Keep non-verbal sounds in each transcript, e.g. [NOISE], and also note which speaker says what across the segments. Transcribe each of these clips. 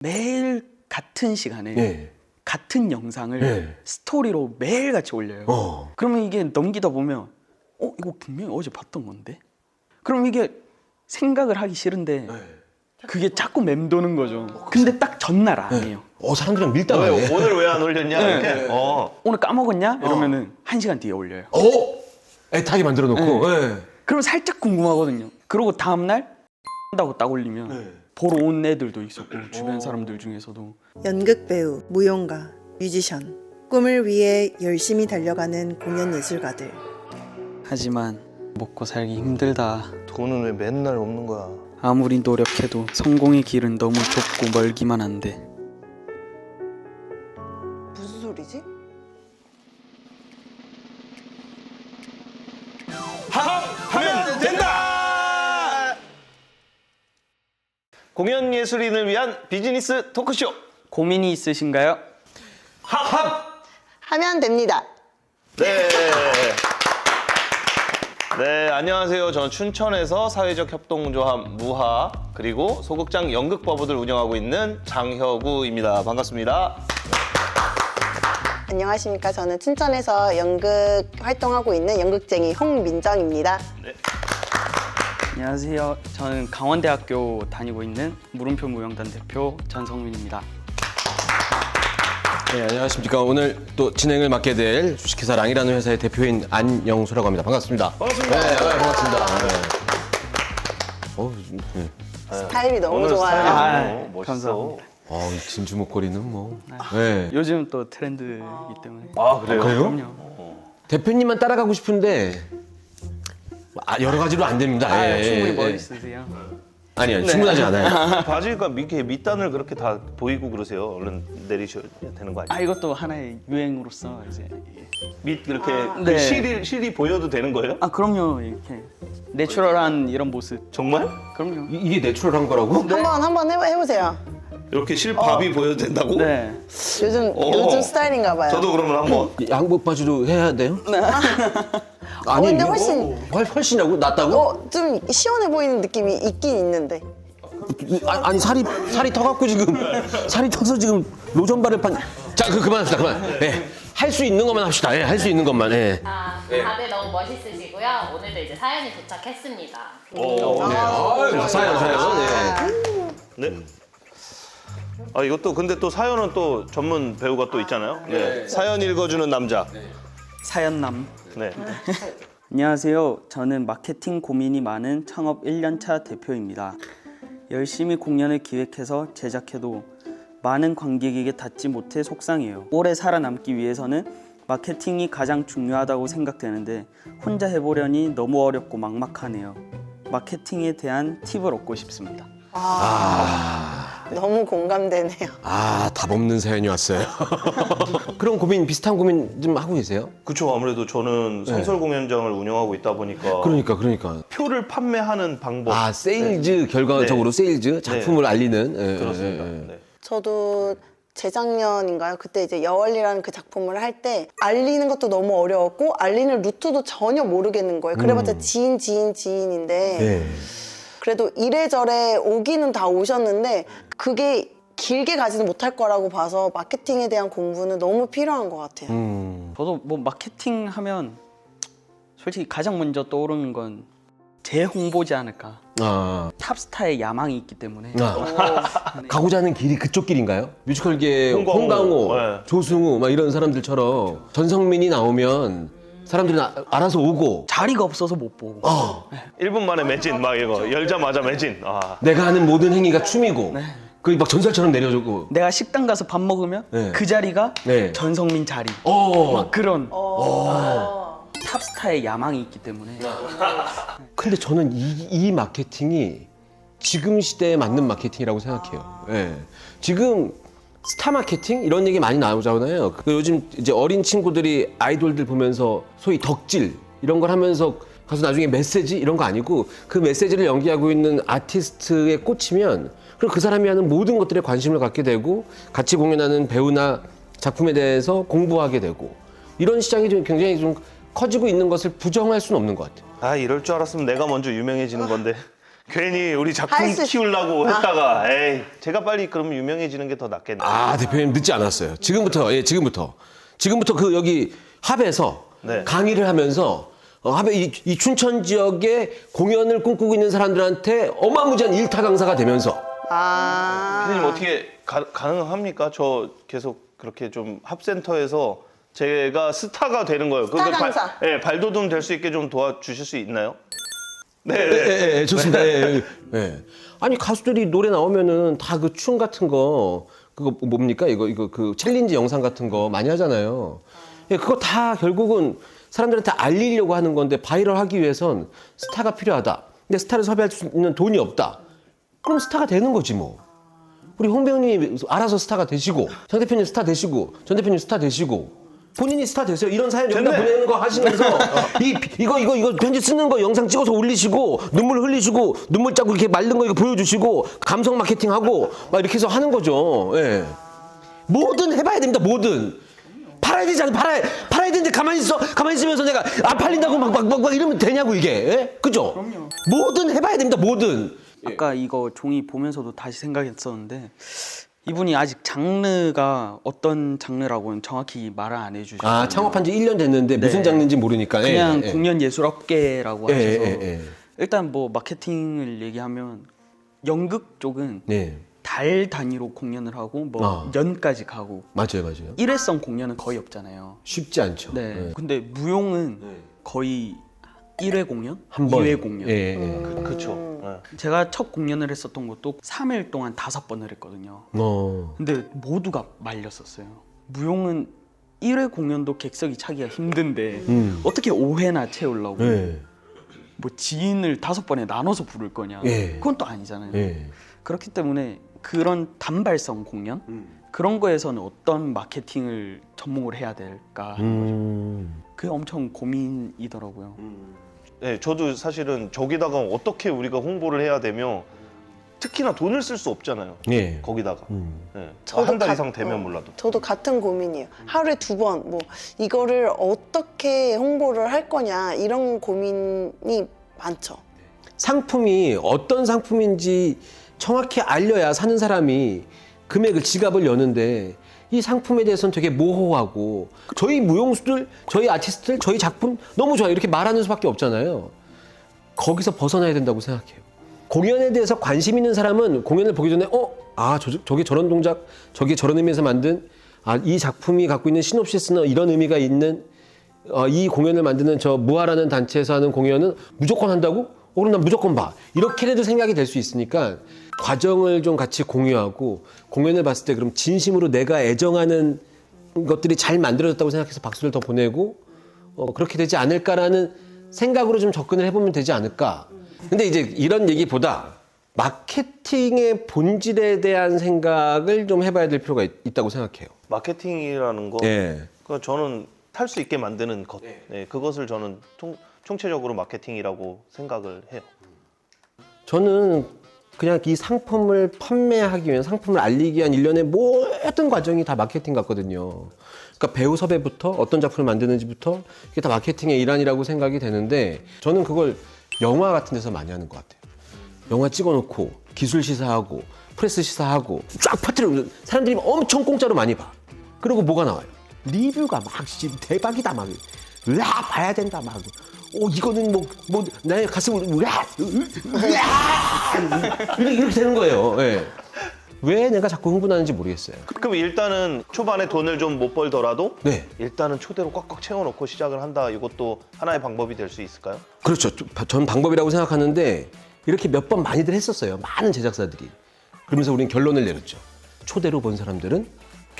Speaker 1: 매일 같은 시간에
Speaker 2: 예.
Speaker 1: 같은 영상을
Speaker 2: 네.
Speaker 1: 스토리로 매일 같이 올려요.
Speaker 2: 어.
Speaker 1: 그러면 이게 넘기다 보면 어 이거 분명히 어제 봤던 건데. 그럼 이게 생각을 하기 싫은데
Speaker 2: 네.
Speaker 1: 그게 자꾸 맴도는 거죠. 근데 딱 전날 아니에요.
Speaker 2: 어 사람들이랑 밀당하네.
Speaker 3: 왜, 오늘 왜 안 올렸냐?
Speaker 1: 네.
Speaker 3: 이렇게. 어.
Speaker 1: 오늘 까먹었냐? 이러면은 한 시간 뒤에 올려요.
Speaker 2: 어? 애타게 만들어 놓고. 예.
Speaker 1: 그럼 살짝 궁금하거든요. 그러고 다음 날 [LAUGHS] 한다고 딱 올리면
Speaker 2: 네.
Speaker 1: 보러 온 애들도 있었고 주변 사람들 중에서도
Speaker 4: 연극 배우, 무용가, 뮤지션, 꿈을 위해 열심히 달려가는 공연 예술가들.
Speaker 1: 하지만 먹고 살기 힘들다.
Speaker 3: 돈은 왜 맨날 없는 거야?
Speaker 1: 아무리 노력해도 성공의 길은 너무 좁고 멀기만 한데
Speaker 3: 예술인을 위한 비즈니스 토크쇼.
Speaker 1: 고민이 있으신가요?
Speaker 4: 하면 됩니다.
Speaker 3: 네. 네, 안녕하세요. 저는 춘천에서 사회적 협동조합 무하 그리고 소극장 연극버블을 운영하고 있는 장혁우입니다. 반갑습니다.
Speaker 4: 안녕하십니까. 저는 춘천에서 연극 활동하고 있는 연극쟁이 홍민정입니다.
Speaker 1: 안녕하세요. 저는 강원대학교 다니고 있는 물음표 무용단 대표 전성민입니다.
Speaker 2: 네, 안녕하십니까. 오늘 또 진행을 맡게 될 주식회사 랑이라는 회사의 대표인 안영수라고 합니다. 반갑습니다.
Speaker 3: 반갑습니다.
Speaker 2: 네, 네, 반갑습니다. 네. 어, 네.
Speaker 4: 스타일이 너무 좋아요.
Speaker 3: 스타일
Speaker 1: 아,
Speaker 3: 너무 멋있어.
Speaker 1: 감사합니다.
Speaker 2: 어, 이 진주 목걸이는 뭐. 네.
Speaker 1: 요즘 또 트렌드이기 때문에
Speaker 3: 아, 그래요?
Speaker 2: 그래요?
Speaker 1: 그럼요.
Speaker 2: 대표님만 따라가고 싶은데 아, 여러 가지로 안 됩니다.
Speaker 1: 아,
Speaker 2: 예,
Speaker 1: 충분히
Speaker 2: 예,
Speaker 1: 멋
Speaker 2: 예.
Speaker 1: 있으세요.
Speaker 2: 아니요, 충분하지 않아요. [LAUGHS]
Speaker 3: 바지가 밑에 밑단을 그렇게 다 보이고 그러세요. 얼른 내리셔야 되는
Speaker 1: 거아
Speaker 3: 아니에요?
Speaker 1: 이것도 하나의 유행으로서 이제
Speaker 3: 밑 이렇게 그
Speaker 1: 네.
Speaker 3: 실이 실이 보여도 되는 거예요?
Speaker 1: 아 그럼요 이렇게 내추럴한 이런 모습
Speaker 3: 정말?
Speaker 1: 그럼요.
Speaker 2: 이- 이게 내추럴한 거라고?
Speaker 4: 한번 한번 해, 해보세요.
Speaker 3: 이렇게 실밥이 보여도 된다고?
Speaker 1: 네.
Speaker 4: 요즘
Speaker 3: 어.
Speaker 4: 요즘 스타일인가 봐요.
Speaker 3: 저도 그러면 한번
Speaker 2: 이 양복 바지로 해야 돼요? [LAUGHS] 아니,
Speaker 4: 근데 훨씬-
Speaker 2: 훨- 훨씬하고 낫다고?
Speaker 4: 어, 좀 시원해 보이는 느낌이 있긴 있는데.
Speaker 2: 아, 아니 살이 살이 터갖고 지금 [LAUGHS] 살이 터서 지금 로션바를 판. 자, 그 그만합시다. 그만. 예. 할 수 있는 것만 합시다. 예, 할 수 있는 것만. 예.
Speaker 5: 아, 다들 너무 멋있으시고요. 오늘도 이제 사연이 도착했습니다.
Speaker 2: 아, 사연 사연. 예.
Speaker 3: 네. 아 이것도 근데 또 사연은 또 전문 배우가 또 있잖아요. 네. 사연 읽어주는 남자.
Speaker 1: 사연남.
Speaker 3: 네.
Speaker 1: 안녕하세요. 저는 마케팅 고민이 많은 창업 1년차 대표입니다. 열심히 공연을 기획해서 제작해도 많은 관객에게 닿지 못해 속상해요. 오래 살아남기 위해서는 마케팅이 가장 중요하다고 생각되는데 혼자 해보려니 너무 어렵고 막막하네요. 마케팅에 대한 팁을 얻고 싶습니다.
Speaker 4: 너무 공감되네요.
Speaker 2: 아, 답 없는 사연이 왔어요. [LAUGHS] 그런 고민 비슷한 고민 좀 하고 계세요?
Speaker 3: 그쵸 아무래도 저는 상설 공연장을 운영하고 있다 보니까
Speaker 2: 그러니까 그러니까.
Speaker 3: 표를 판매하는 방법.
Speaker 2: 아, 세일즈 결과적으로 세일즈 작품을 알리는 예,
Speaker 3: 그렇습니다.
Speaker 2: 예, 예.
Speaker 3: 네.
Speaker 4: 저도 재작년인가요? 그때 이제 여월이라는 그 작품을 할 때 알리는 것도 너무 어려웠고 알리는 루트도 전혀 모르겠는 거예요. 그래봤자 지인 지인 지인인데
Speaker 2: 예.
Speaker 4: 그래도 이래저래 오기는 다 오셨는데 그게 길게 가지는 못할 거라고 봐서 마케팅에 대한 공부는 너무 필요한 것 같아요.
Speaker 2: 음.
Speaker 1: 저도 뭐 마케팅 하면 솔직히 가장 먼저 떠오르는 건 재홍보지 않을까.
Speaker 2: 아.
Speaker 1: 탑스타의 야망이 있기 때문에
Speaker 2: 아. [LAUGHS] 가고자 하는 길이 그쪽 길인가요? 뮤지컬계
Speaker 3: 홍광호.
Speaker 2: 홍강호,
Speaker 3: 네.
Speaker 2: 조승우 막 이런 사람들처럼 전성민이 나오면 사람들이 나- 알아서 오고
Speaker 1: 자리가 없어서 못 보고
Speaker 2: 어,
Speaker 3: 1분 만에 매진 막 이거 열자마자 매진. 아.
Speaker 2: 내가 하는 모든 행위가 춤이고 그게 막 전설처럼 내려주고
Speaker 1: 내가 식당 가서 밥 먹으면
Speaker 2: 네.
Speaker 1: 그 자리가
Speaker 2: 네.
Speaker 1: 전성민 자리
Speaker 2: 어.
Speaker 1: 막 그런 탑스타의 야망이 있기 때문에
Speaker 2: 근데 저는 이, 이 마케팅이 지금 시대에 맞는 마케팅이라고 생각해요. 예. 지금 스타 마케팅 이런 얘기 많이 나오잖아요. 그 요즘 이제 어린 친구들이 아이돌들 보면서 소위 덕질 이런 걸 하면서 가서 나중에 메시지 이런 거 아니고 그 메시지를 연기하고 있는 아티스트에 꽂히면 그럼 그 사람이 하는 모든 것들에 관심을 갖게 되고 같이 공연하는 배우나 작품에 대해서 공부하게 되고 이런 시장이 좀 굉장히 좀 커지고 있는 것을 부정할 수는 없는 것 같아요.
Speaker 3: 아 이럴 줄 알았으면 내가 먼저 유명해지는 건데 [LAUGHS] 괜히 우리 작품
Speaker 4: 할수 있-
Speaker 3: 키우려고 했다가 에이 제가 빨리 그러면 유명해지는 게 더 낫겠네.
Speaker 2: 아 대표님 늦지 않았어요. 지금부터 예 지금부터 지금부터 그 여기 합에서
Speaker 3: 네.
Speaker 2: 강의를 하면서 어, 합에 이, 이 춘천 지역에 공연을 꿈꾸고 있는 사람들한테 어마무지한 일타 강사가 되면서
Speaker 4: 아.
Speaker 3: 피디님 어떻게 가, 가능합니까? 저 계속 그렇게 좀 합센터에서 제가 스타가 되는 거예요.
Speaker 4: 스타
Speaker 3: 그거 발-
Speaker 4: 강사.
Speaker 3: 예, 발돋움 될 수 있게 좀 도와주실 수 있나요? 네, 네.
Speaker 2: 예, 예, 예, 좋습니다. 예, 예, 예. 아니 가수들이 노래 나오면은 다 그 춤 같은 거 그거 뭡니까 이거 이거 그 챌린지 영상 같은 거 많이 하잖아요. 예, 그거 다 결국은 사람들한테 알리려고 하는 건데 바이럴하기 위해선 스타가 필요하다. 근데 스타를 섭외할 수 있는 돈이 없다. 그럼 스타가 되는 거지 뭐. 우리 홍 배우님이 알아서 스타가 되시고 정 대표님 스타 되시고 전 대표님 스타 되시고 본인이 스타 되세요. 이런 사연 여기다. 보내는 거 하시면서 [LAUGHS] 이 이거 이거 이거 편지 쓰는 거 영상 찍어서 올리시고 눈물 흘리시고 눈물 짜고 이렇게 말른 거 이거 보여주시고 감성 마케팅 하고 막 이렇게 해서 하는 거죠. 예. 뭐든 해봐야 됩니다. 뭐든. 팔아야 되지 않아? 팔아야, 팔아야 되는데 가만히 있어. 가만히 있으면서 내가 안 팔린다고 막, 막, 막, 막 이러면 되냐고, 이게. 예? 그죠? 그럼요. 뭐든 해봐야 됩니다. 뭐든.
Speaker 1: 아까 이거 종이 보면서도 다시 생각했었는데 이분이 아직 장르가 어떤 장르라고는 정확히 말을 안 해주셨어요.
Speaker 2: 아, 창업한 지 1년 됐는데 무슨
Speaker 1: 네.
Speaker 2: 장르인지 모르니까. 예,
Speaker 1: 그냥
Speaker 2: 예.
Speaker 1: 공연 예술업계라고
Speaker 2: 예,
Speaker 1: 하셔서
Speaker 2: 예, 예.
Speaker 1: 일단 뭐 마케팅을 얘기하면 연극 쪽은
Speaker 2: 네.
Speaker 1: 달 단위로 공연을 하고 뭐
Speaker 2: 아.
Speaker 1: 년까지 가고
Speaker 2: 맞아요, 맞아요.
Speaker 1: 일회성 공연은 거의 없잖아요.
Speaker 2: 쉽지 않죠.
Speaker 1: 네.
Speaker 2: 예.
Speaker 1: 근데 무용은 거의 1회 공연,
Speaker 2: 한 번.
Speaker 1: 2회 공연.
Speaker 2: 예, 예.
Speaker 3: 그, 그쵸. 예.
Speaker 1: 제가 첫 공연을 했었던 것도 3일 동안 다섯 번을 했거든요.
Speaker 2: 어.
Speaker 1: 근데 모두가 말렸었어요. 무용은 1회 공연도 객석이 차기가 힘든데
Speaker 2: 음.
Speaker 1: 어떻게 5회나 채우려고
Speaker 2: 예.
Speaker 1: 뭐 지인을 다섯 번에 나눠서 부를 거냐?
Speaker 2: 예.
Speaker 1: 그건 또 아니잖아요.
Speaker 2: 예.
Speaker 1: 그렇기 때문에 그런 단발성 공연 그런 거에서는 어떤 마케팅을 접목을 해야 될까?
Speaker 2: 음.
Speaker 1: 그게 엄청 고민이더라고요.
Speaker 3: 네, 저도 사실은 저기다가 어떻게 우리가 홍보를 해야 되며 특히나 돈을 쓸 수 없잖아요.
Speaker 2: 예.
Speaker 3: 거기다가
Speaker 2: 음.
Speaker 3: 네.
Speaker 4: 저도
Speaker 3: 한달
Speaker 4: 가-
Speaker 3: 이상 되면
Speaker 4: 어,
Speaker 3: 몰라도
Speaker 4: 저도 같은 고민이에요. 하루에 두 번, 뭐, 이거를 어떻게 홍보를 할 거냐, 이런 고민이 많죠.
Speaker 2: 상품이 어떤 상품인지 정확히 알려야 사는 사람이 금액을 지갑을 여는데 이 상품에 대해서는 되게 모호하고 저희 무용수들, 저희 아티스트들, 저희 작품 너무 좋아요 이렇게 말하는 수밖에 없잖아요. 거기서 벗어나야 된다고 생각해요. 공연에 대해서 관심 있는 사람은 공연을 보기 전에 어, 아, 저, 저게 저런 동작, 저게 저런 의미에서 만든 아, 이 작품이 갖고 있는 시놉시스는 이런 의미가 있는 어, 이 공연을 만드는 저 무아라는 단체에서 하는 공연은 무조건 한다고? 어, 그럼 난 무조건 봐. 이렇게라도 생각이 될 수 있으니까 과정을 좀 같이 공유하고 공연을 봤을 때 그럼 진심으로 내가 애정하는 것들이 잘 만들어졌다고 생각해서 박수를 더 보내고 어, 그렇게 되지 않을까라는 생각으로 좀 접근을 해보면 되지 않을까. 근데 이제 이런 얘기보다 마케팅의 본질에 대한 생각을 좀 해봐야 될 필요가 있, 다고 생각해요.
Speaker 3: 마케팅이라는 거
Speaker 2: 예.
Speaker 3: 그 저는 탈 수 있게 만드는 것 네, 그것을 저는 통, 총체적으로 마케팅이라고 생각을 해요.
Speaker 2: 저는 그냥 이 상품을 판매하기 위한 상품을 알리기 위한 일련의 모든 과정이 다 마케팅 같거든요. 그러니까 배우 섭외부터 어떤 작품을 만드는지부터 이게 다 마케팅의 일환이라고 생각이 되는데 저는 그걸 영화 같은 데서 많이 하는 것 같아요. 영화 찍어놓고 기술 시사하고 프레스 시사하고 쫙 퍼뜨려 사람들이 엄청 공짜로 많이 봐. 그리고 뭐가 나와요? 리뷰가 막 씨, 대박이다 막. 으아 봐야 된다 막. 오 이거는 뭐뭐 나의 가슴을 으아 으아 이렇게, 이렇게 되는 거예요. 예. 왜 내가 자꾸 흥분하는지 모르겠어요.
Speaker 3: 그럼 일단은 초반에 돈을 좀 못 벌더라도
Speaker 2: 네.
Speaker 3: 일단은 초대로 꽉꽉 채워놓고 시작을 한다. 이것도 하나의 방법이 될 수 있을까요?
Speaker 2: 그렇죠. 전 방법이라고 생각하는데 이렇게 몇 번 많이들 했었어요. 많은 제작사들이. 그러면서 우리는 결론을 내렸죠. 초대로 본 사람들은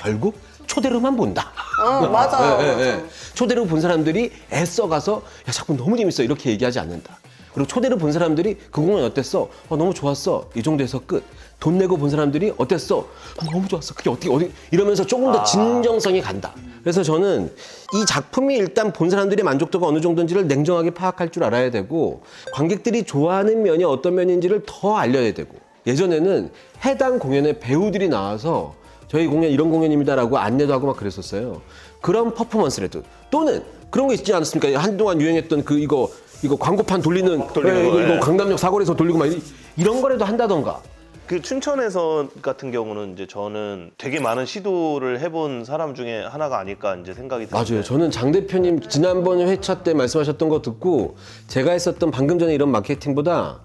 Speaker 2: 결국 초대로만 본다.
Speaker 4: 어, 맞아요.
Speaker 2: 예, 예, 예. 초대로 본 사람들이 애써 가서 야 작품 너무 재밌어 이렇게 얘기하지 않는다. 그리고 초대로 본 사람들이 그 공연 어땠어? 어, 너무 좋았어. 이 정도에서 끝. 돈 내고 본 사람들이 어땠어? 어, 너무 좋았어. 그게 어떻게 어디 이러면서 조금 더 진정성이 간다. 그래서 저는 이 작품이 일단 본 사람들의 만족도가 어느 정도인지를 냉정하게 파악할 줄 알아야 되고 관객들이 좋아하는 면이 어떤 면인지를 더 알려야 되고 예전에는 해당 공연에 배우들이 나와서 저희 공연 이런 공연입니다라고 안내도 하고 막 그랬었어요. 그런 퍼포먼스라도 또는 그런 거 있지 않습니까? 한동안 유행했던 그 이거 이거 광고판 돌리는,
Speaker 3: 돌리는
Speaker 2: 예,
Speaker 3: 거,
Speaker 2: 이거, 이거
Speaker 3: 예.
Speaker 2: 강남역 사거리에서 돌리고 막 이- 이런 거라도 한다던가.
Speaker 3: 그 춘천에서 같은 경우는 이제 저는 되게 많은 시도를 해본 사람 중에 하나가 아닐까 이제 생각이 드는데
Speaker 2: 맞아요. 저는 장 대표님 지난번 회차 때 말씀하셨던 거 듣고 제가 했었던 방금 전에 이런 마케팅보다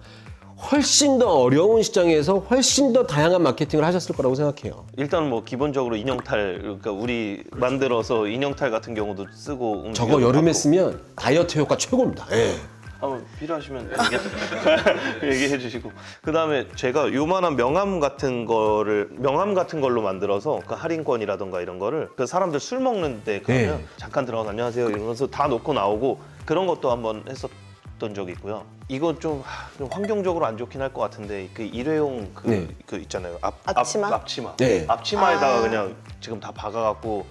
Speaker 2: 훨씬 더 어려운 시장에서 훨씬 더 다양한 마케팅을 하셨을 거라고 생각해요.
Speaker 3: 일단 뭐 기본적으로 인형탈 그러니까 우리 만들어서 인형탈 같은 경우도 쓰고
Speaker 2: 저거 여름에. 쓰면 다이어트 효과 최고입니다. 예.
Speaker 3: 한번 필요하시면 얘기, [LAUGHS] 얘기해 주시고 그 다음에 제가 요만한 명함 같은 거를 명함 같은 걸로 만들어서 그 할인권이라던가 이런 거를 그 사람들 술 먹는데 그러면
Speaker 2: 네.
Speaker 3: 잠깐 들어가서 안녕하세요 이러면서 다 놓고 나오고 그런 것도 한번 했었 던 적이 있고요 이건 좀, 하, 좀 환경적으로 안 좋긴 할 것 같은데 그 일회용 그,
Speaker 2: 네.
Speaker 3: 그 있잖아요 앞,
Speaker 4: 앞치마?
Speaker 3: 앞, 앞치마
Speaker 2: 네.
Speaker 3: 앞치마에다가
Speaker 4: 아.
Speaker 3: 그냥 지금 다 박아갖고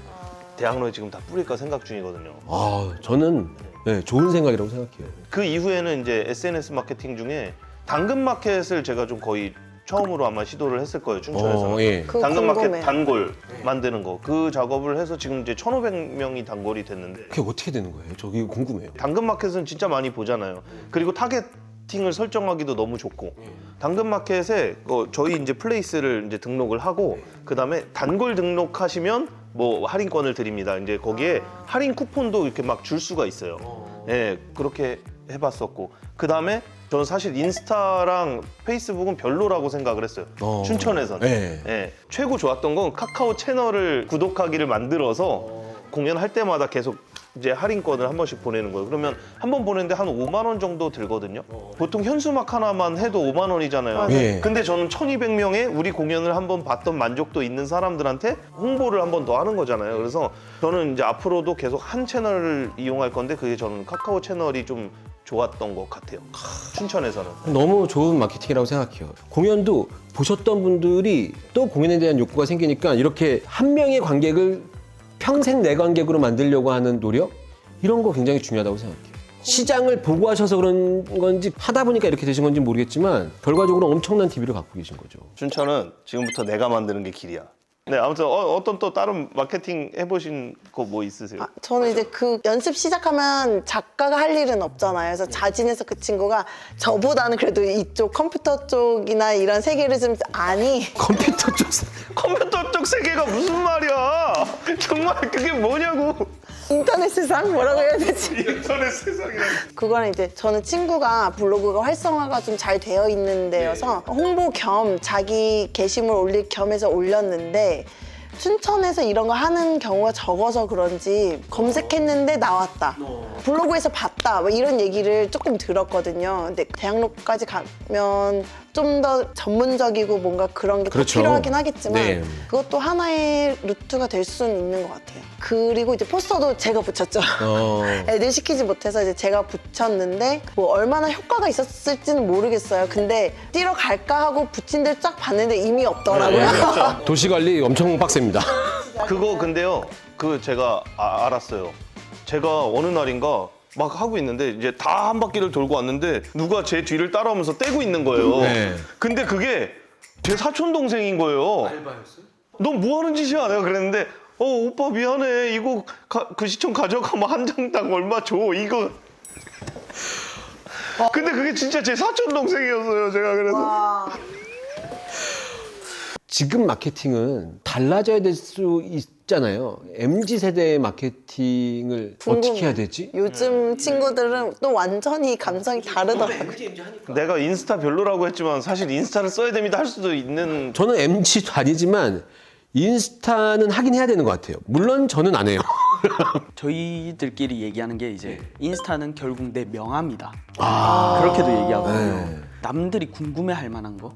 Speaker 3: 대학로에 지금 다 뿌릴까 생각 중이거든요
Speaker 2: 아, 저는 네, 좋은 생각이라고 생각해요.
Speaker 3: 그 이후에는 이제 SNS 마케팅 중에 당근 마켓을 제가 좀 거의 처음으로 아마 시도를 했을 거예요 춘천에서는
Speaker 2: 어, 예.
Speaker 4: 그거
Speaker 3: 당근 마켓
Speaker 4: 궁금해.
Speaker 3: 단골 만드는 거 그 작업을 해서 지금 이제 1,500명이 단골이 됐는데
Speaker 2: 그게 어떻게 되는 거예요? 저기 궁금해요.
Speaker 3: 당근 마켓은 진짜 많이 보잖아요. 그리고 타겟팅을 설정하기도 너무 좋고 당근 마켓에 어, 저희 이제 플레이스를 이제 등록을 하고 그 다음에 단골 등록하시면 뭐 할인권을 드립니다. 이제 거기에 할인 쿠폰도 이렇게 막 줄 수가 있어요. 예, 그렇게 해봤었고 그 다음에 저는 사실 인스타랑 페이스북은 별로라고 생각을 했어요.
Speaker 2: 어.
Speaker 3: 춘천에서는.
Speaker 2: 네.
Speaker 3: 예, 최고 좋았던 건 카카오 채널을 구독하기를 만들어서 공연할 때마다 계속 이제 할인권을 한 번씩 보내는 거예요. 그러면 한 번 보내는데 한 5만 원 정도 들거든요. 보통 현수막 하나만 해도 5만 원이잖아요.
Speaker 2: 예.
Speaker 3: 근데 저는 1,200명의 우리 공연을 한 번 봤던 만족도 있는 사람들한테 홍보를 한 번 더 하는 거잖아요. 그래서 저는 이제 앞으로도 계속 한 채널을 이용할 건데 그게 저는 카카오 채널이 좀 좋았던 것 같아요. 춘천에서는.
Speaker 2: 너무 좋은 마케팅이라고 생각해요. 공연도 보셨던 분들이 또 공연에 대한 욕구가 생기니까 이렇게 한 명의 관객을 평생 내 관객으로 만들려고 하는 노력 이런 거 굉장히 중요하다고 생각해요. 시장을 보고 하셔서 그런 건지 하다 보니까 이렇게 되신 건지 모르겠지만 결과적으로 엄청난 TV를 갖고 계신 거죠.
Speaker 3: 춘천은 지금부터 내가 만드는 게 길이야. 네, 아무튼 어, 떤또 다른 마케팅 해보신 거 뭐 있으세요?
Speaker 4: 아, 저는 이제 그 연습 시작하면 작가가 할 일은 없잖아요. 그래서 자진해서 그 친구가 저보다는 그래도 이쪽 컴퓨터 쪽이나 이런 세계를 좀 아니. [LAUGHS]
Speaker 2: 컴퓨터 쪽
Speaker 3: 컴퓨터 쪽 세계가 무슨 말이야? 정말 그게 뭐냐고.
Speaker 4: 인터넷 세상 뭐라고 해야 되지? [LAUGHS]
Speaker 3: 인터넷 세상이라.
Speaker 4: 그거는 이제 저는 친구가 블로그가 활성화가 좀 잘 되어 있는 데여서 홍보 겸 자기 게시물 올릴 겸해서 올렸는데 춘천에서 이런 거 하는 경우가 적어서 그런지 검색했는데 나왔다. 블로그에서 봤다. 뭐 이런 얘기를 조금 들었거든요. 근데 대학로까지 가면 좀 더 전문적이고 뭔가 그런 게더
Speaker 2: 그렇죠.
Speaker 4: 필요하긴 하겠지만
Speaker 2: 네.
Speaker 4: 그것도 하나의 루트가 될 수는 있는 것 같아요. 그리고 이제 포스터도 제가 붙였죠.
Speaker 2: 어. [LAUGHS]
Speaker 4: 애들 시키지 못해서 이제 제가 붙였는데 뭐 얼마나 효과가 있었을지는 모르겠어요. 근데 뛰러 갈까 하고 붙인 데를 쫙 봤는데 이미 없더라고요. [LAUGHS]
Speaker 2: 도시 관리 엄청 빡셉니다. [LAUGHS]
Speaker 3: 그거 근데요. 그 제가 아- 알았어요. 제가 어느 날인가 막 하고 있는데 이제 다 한 바퀴를 돌고 왔는데 누가 제 뒤를 따라오면서 떼고 있는 거예요.
Speaker 2: 네.
Speaker 3: 근데 그게 제 사촌 동생인 거예요. 너뭐 하는 짓이야? 내가 그랬는데 어 오빠 미안해 이거 가- 그 시청 가져가 뭐한 장당 얼마 줘 이거 근데 그게 진짜 제 사촌 동생이었어요 제가 그래서
Speaker 2: 지금 마케팅은 달라져야 될 수 있잖아요. MZ 세대의 마케팅을 어떻게 해야 되지?
Speaker 4: 요즘 친구들은 또 완전히 감성이 다르더라고요.
Speaker 3: 내가 인스타 별로라고 했지만 사실 인스타를 써야 됩니다 할 수도 있는
Speaker 2: 저는 MZ도 아니지만 인스타는 하긴 해야 되는 것 같아요. 물론 저는 안 해요. [LAUGHS]
Speaker 1: 저희들끼리 얘기하는 게 이제 인스타는 결국 내 명함이다.
Speaker 2: 아.
Speaker 1: 그렇게도 얘기하고요.
Speaker 2: 네.
Speaker 1: 남들이 궁금해할 만한 거,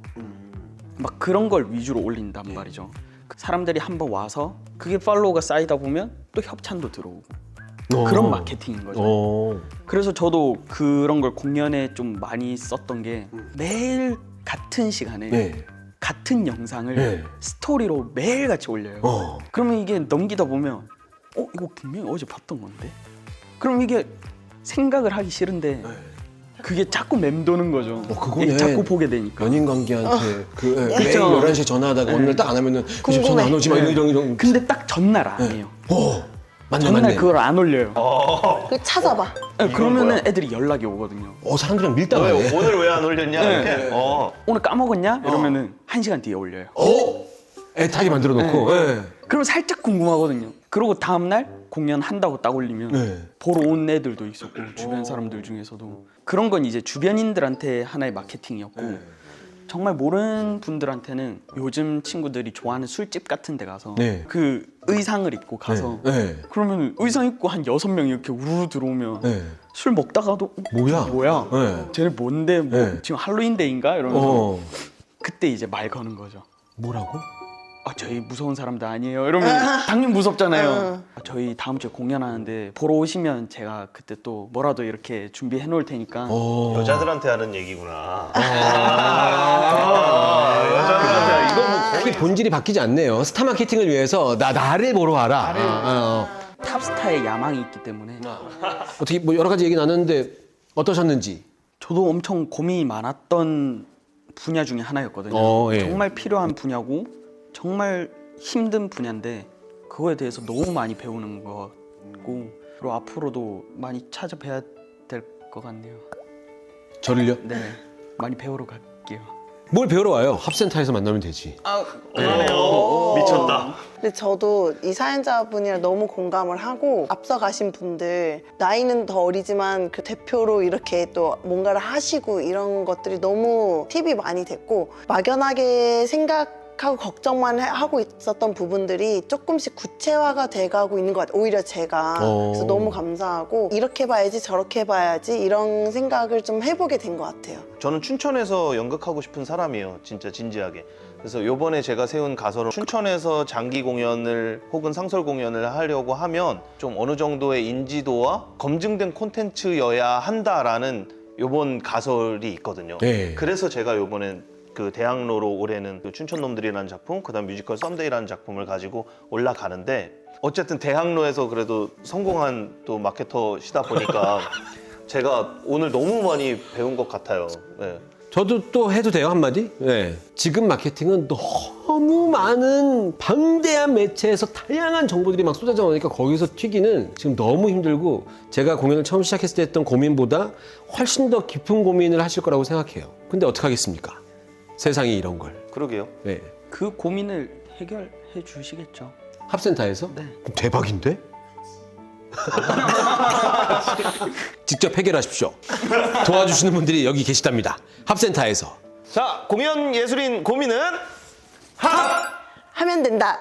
Speaker 1: 막 그런 걸 위주로 올린단
Speaker 2: 예.
Speaker 1: 말이죠. 그 사람들이 한번 와서 그게 팔로우가 쌓이다 보면 또 협찬도 들어오고
Speaker 2: 어.
Speaker 1: 그런 마케팅인 거죠.
Speaker 2: 어.
Speaker 1: 그래서 저도 그런 걸 공연에 좀 많이 썼던 게 매일 같은 시간에
Speaker 2: 네.
Speaker 1: 같은 영상을
Speaker 2: 네.
Speaker 1: 스토리로 매일 같이 올려요.
Speaker 2: 어.
Speaker 1: 그러면 이게 넘기다 보면 어 이거 분명히 어제 봤던 건데. 그럼 이게 생각을 하기 싫은데 그게 자꾸 맴도는 거죠.
Speaker 2: 네. 어, 그거네.
Speaker 1: 자꾸 보게 되니까.
Speaker 2: 연인 관계한테 그 예, 매일
Speaker 1: 그쵸.
Speaker 2: 11시에 전화하다가 오늘 딱안 하면은 그집
Speaker 4: 궁금해.
Speaker 2: 전화 안 오지 마 이런 이런 이런.
Speaker 1: 근데 딱 전날 안 해요.
Speaker 2: 어. 맞네,
Speaker 1: 전날
Speaker 2: 맞네.
Speaker 1: 그걸 안 올려요.
Speaker 4: 그 찾아봐.
Speaker 1: 네, 그러면은
Speaker 3: 거야?
Speaker 1: 애들이 연락이 오거든요.
Speaker 2: 어 사람들이랑 밀당하네.
Speaker 3: 왜 오늘 왜 안 올렸냐 이렇게. 어.
Speaker 1: 오늘 까먹었냐? 이러면은 한 시간 뒤에 올려요.
Speaker 2: 어? 애타게 만들어 놓고. 예.
Speaker 1: 그럼 살짝 궁금하거든요. 그리고 다음 날 공연 한다고 딱 올리면
Speaker 2: 네.
Speaker 1: 보러 온 애들도 있었고 주변 사람들 중에서도 그런 건 이제 주변인들한테 하나의 마케팅이었고
Speaker 2: 네.
Speaker 1: 정말 모르는 분들한테는 요즘 친구들이 좋아하는 술집 같은 데 가서
Speaker 2: 네.
Speaker 1: 그 의상을 입고 가서
Speaker 2: 네. 네.
Speaker 1: 그러면 의상 입고 한 여섯 명 이렇게 우르르 들어오면
Speaker 2: 네.
Speaker 1: 술 먹다가도 어,
Speaker 2: 뭐야?
Speaker 1: 뭐야?
Speaker 2: 네.
Speaker 1: 쟤네 뭔데? 뭐
Speaker 2: 네.
Speaker 1: 지금 할로윈데이인가? 이러면서
Speaker 2: 어.
Speaker 1: 그때 이제 말 거는 거죠.
Speaker 2: 뭐라고?
Speaker 1: 아 저희 무서운 사람들 아니에요. 이러면 당연히 무섭잖아요. 아, 저희 다음 주에 공연하는데 보러 오시면 제가 그때 또 뭐라도 이렇게 준비해 놓을 테니까
Speaker 2: 어.
Speaker 3: 여자들한테 하는 얘기구나. 아, 여자들한테 이거 뭐
Speaker 2: 이게 본질이 바뀌지 않네요. 스타 마케팅을 위해서 나 나를 보러 와라. 아, 어, 어.
Speaker 1: 탑스타의 야망이 있기 때문에
Speaker 2: 어떻게 뭐 여러 가지 얘기 나눴는데 어떠셨는지.
Speaker 1: 저도 엄청 고민이 많았던 분야 중에 하나였거든요.
Speaker 2: 어, 예.
Speaker 1: 정말 필요한 분야고 정말 힘든 분야인데 그거에 대해서 너무 많이 배우는 것 같고 그리고 앞으로도 많이 찾아뵈야 될 것 같네요.
Speaker 2: 저를요?
Speaker 1: 네, 많이 배우러 갈게요.
Speaker 2: 뭘 배우러 와요? 합센터에서 만나면 되지.
Speaker 1: 아,
Speaker 3: 그러네요. 미쳤다.
Speaker 4: 근데 저도 이 사연자분이랑 너무 공감을 하고 앞서가신 분들 나이는 더 어리지만 그 대표로 이렇게 또 뭔가를 하시고 이런 것들이 너무 팁이 많이 됐고 막연하게 생각 하고 걱정만 해- 하고 있었던 부분들이 조금씩 구체화가 돼가고 있는 것 같아요. 오히려 제가
Speaker 2: 어.
Speaker 4: 그래서 너무 감사하고 이렇게 봐야지 저렇게 봐야지 이런 생각을 좀 해보게 된 것 같아요.
Speaker 3: 저는 춘천에서 연극하고 싶은 사람이에요. 진짜 진지하게. 그래서 요번에 제가 세운 가설은 춘천에서 장기 공연을 혹은 상설 공연을 하려고 하면 좀 어느 정도의 인지도와 검증된 콘텐츠여야 한다라는 요번 가설이 있거든요.
Speaker 2: 네.
Speaker 3: 그래서 제가 요번엔 그 대학로로 올해는 그 춘천놈들이라는 작품, 그다음 뮤지컬 썸데이라는 작품을 가지고 올라가는데 어쨌든 대학로에서 그래도 성공한 또 마케터시다 보니까 [LAUGHS] 제가 오늘 너무 많이 배운 것 같아요. 네.
Speaker 2: 저도 또 해도 돼요 한마디? 네. 지금 마케팅은 너무 많은 방대한 매체에서 다양한 정보들이 막 쏟아져 나오니까 거기서 튀기는 지금 너무 힘들고 제가 공연을 처음 시작했을 때 했던 고민보다 훨씬 더 깊은 고민을 하실 거라고 생각해요. 근데 어떡하겠습니까? 세상이 이런 걸.
Speaker 3: 그러게요.
Speaker 2: 네.
Speaker 1: 그 고민을 해결해 주시겠죠.
Speaker 2: 합센터에서?
Speaker 1: 네.
Speaker 2: 그럼 대박인데? [LAUGHS] 직접 해결하십시오. 도와주시는 분들이 여기 계시답니다. 합센터에서.
Speaker 3: 자, 공연 예술인 고민은
Speaker 4: 하면 된다.